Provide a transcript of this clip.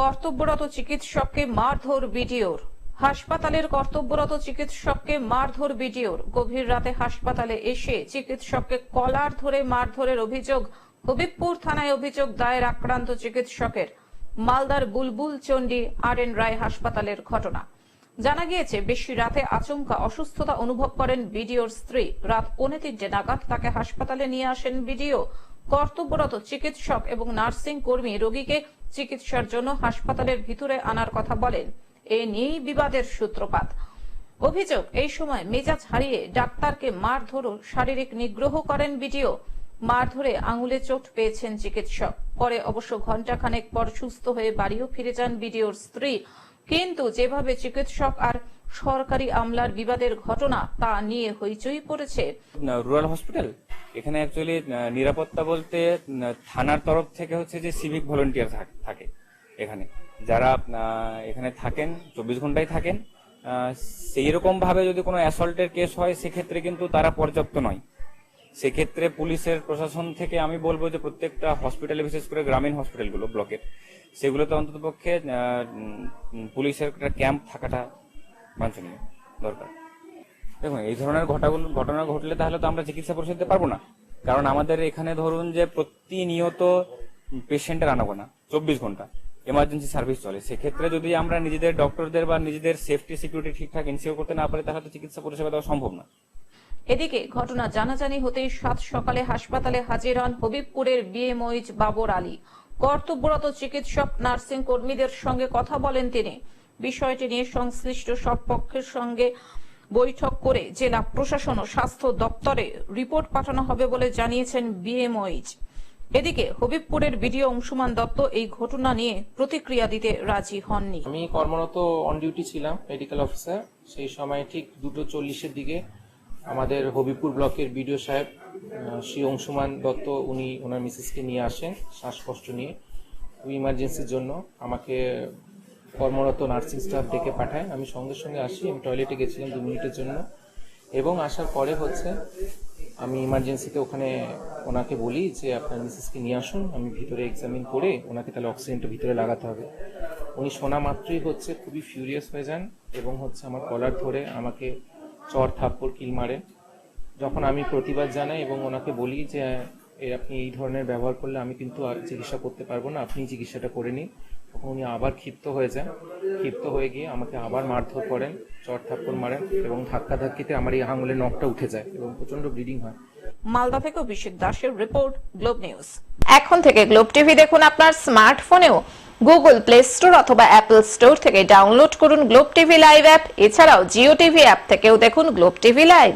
কর্তব্যরত চিকিৎসককে মারধর বিডিওর। হাসপাতালের কর্তব্যরত চিকিৎসককে মারধর বিডিওর। গভীর রাতে হাসপাতালে এসে চিকিৎসককে কলার ধরে মারধরের অভিযোগ, হবিবপুর থানায় অভিযোগ দায়ের আক্রান্ত চিকিৎসকের। মালদার বুলবুল চণ্ডী আর এন রায় হাসপাতালের ঘটনা। জানা গিয়েছে, বেশি রাতে আচমকা অসুস্থতা অনুভব করেন বিডিওর স্ত্রী। রাত পৌনে তিনটে নাগাদ তাকে হাসপাতালে নিয়ে আসেন বিডিও। কর্তব্যরত চিকিৎসক এবং নার্সিং কর্মী রোগীকে চিকিৎসার জন্য হাসপাতালের ভিতরে আনার কথা বলেন। এ নিয়েই বিবাদের সূত্রপাত। অভিযোগ, এই সময় মেজাজ হারিয়ে ডাক্তারকে মারধর ও শারীরিক নিগ্রহ করেন বিডিও। মারধরে আঙুলে চোট পেয়েছেন চিকিৎসক। পরে অবশ্য ঘণ্টাখানেক পর সুস্থ হয়ে বাড়িও ফিরে যান বিডিওর স্ত্রী। কিন্তু যেভাবে চিকিৎসক আর সরকারি আমলার বিবাদের ঘটনা, তা নিয়ে হইচই পড়েছে। রুরাল হসপিটাল এখানে অ্যাকচুয়ালি নিরাপত্তা বলতে থানার তরফ থেকে হচ্ছে যে সিভিক ভলেন্টিয়ার থাকে এখানে। যারা এখানে থাকেন, চব্বিশ ঘন্টায় থাকেন সেই রকম ভাবে যদি কোনো অ্যাসল্টের কেস হয়, সেক্ষেত্রে কিন্তু তারা পর্যাপ্ত নয়। সেক্ষেত্রে পুলিশের প্রশাসন থেকে আমি বলব যে প্রত্যেকটা হসপিটালে বিশেষ করে গ্রামীণ হসপিটালগুলো ব্লকের, সেগুলোতে অন্তত পক্ষে পুলিশের একটা ক্যাম্প থাকাটা বাঞ্ছনীয়, দরকার। দেখুন, এই ধরনের ঘটাগুলো, ঘটনা ঘটলে তাহলে তো আমরা চিকিৎসা পরিষেবা দিতে পারব না। কারণ আমাদের এখানে ধরুন যে প্রতিনিয়ত পেশেন্টের আনাগোনা, চব্বিশ ঘণ্টা এমার্জেন্সি সার্ভিস চলে। সেক্ষেত্রে যদি আমরা নিজেদের ডক্টরদের বা নিজেদের সেফটি সিকিউরিটি ঠিকঠাক এনসিওর করতে না পারি, তাহলে তো চিকিৎসা পরিষেবা দেওয়া সম্ভব না। এদিকে ঘটনা জানাজানি হতেই সাত সকালে হাসপাতালে হাজির হন হবিবপুরের বিএমওইচ বাবর আলী। কর্তব্যরত চিকিৎসক, নার্সিং কর্মীদের সঙ্গে কথা বলেন তিনি। বিষয়টি নিয়ে সংশ্লিষ্ট সব পক্ষের সঙ্গে বৈঠক করে জেলা প্রশাসন ও স্বাস্থ্য দপ্তরে রিপোর্ট পাঠানো হবে বলে জানিয়েছেন বিএমওইচ এদিকে হবিবপুরের বিডিও অংশুমান দত্ত এই ঘটনা নিয়ে প্রতিক্রিয়া দিতে রাজি হননি। আমি কর্মরত অন ডিউটি ছিলাম মেডিকেল অফিসার সেই সময় ঠিক দুটো চল্লিশের দিকে আমাদের হবিপুর ব্লকের বিডিও সাহেব শ্রী অংশুমান দত্ত, উনি ওনার মিসেসকে নিয়ে আসেন শ্বাসকষ্ট নিয়ে। ইমার্জেন্সির জন্য আমাকে কর্মরত নার্সিং স্টাফ ডেকে পাঠায়। আমি সঙ্গে সঙ্গে আসি, আমি টয়লেটে গেছিলাম দু মিনিটের জন্য। এবং আসার পরে হচ্ছে, আমি ইমার্জেন্সিতে ওখানে ওনাকে বলি যে, আপনার মিসেসকে নিয়ে আসুন, আমি ভিতরে এক্সামিন করে ওনাকে তাহলে অক্সিজেনটা ভিতরে লাগাতে হবে। উনি শোনা মাত্রই হচ্ছে খুবই ফিউরিয়াস হয়ে যান এবং হচ্ছে আমার কলার ধরে আমাকে চর থাপ্পড় কিল মারেন যখন আমি প্রতিবাদ জানাই এবং ওনাকে বলি যে এ আপনি এই ধরনের ব্যবহার করলে আমি কিন্তু আর চিকিৎসা করতে পারব না। আপনি চিকিৎসাটা করে নিন। তখন উনি আবার ক্ষিপ্ত হয়ে যান। ক্ষিপ্ত হয়ে গিয়ে আমাকে আবার মারধর করেন, চর থাপ্পড় মারেন এবং ধাক্কা ধাক্কিতে আমার এই আঙুলের নখটা উঠে যায় এবং প্রচণ্ড ব্লিডিং হয়। মালদা থেকে অভিষেক দাসের রিপোর্ট, গ্লোব নিউজ। এখন থেকে গ্লোব টিভি দেখুন আপনার স্মার্টফোনেও। গুগল প্লে স্টোর অথবা অ্যাপল স্টোর থেকে ডাউনলোড করুন গ্লোব টিভি লাইভ অ্যাপ। এছাড়াও জিও টিভি অ্যাপ থেকেও দেখুন গ্লোব টিভি লাইভ।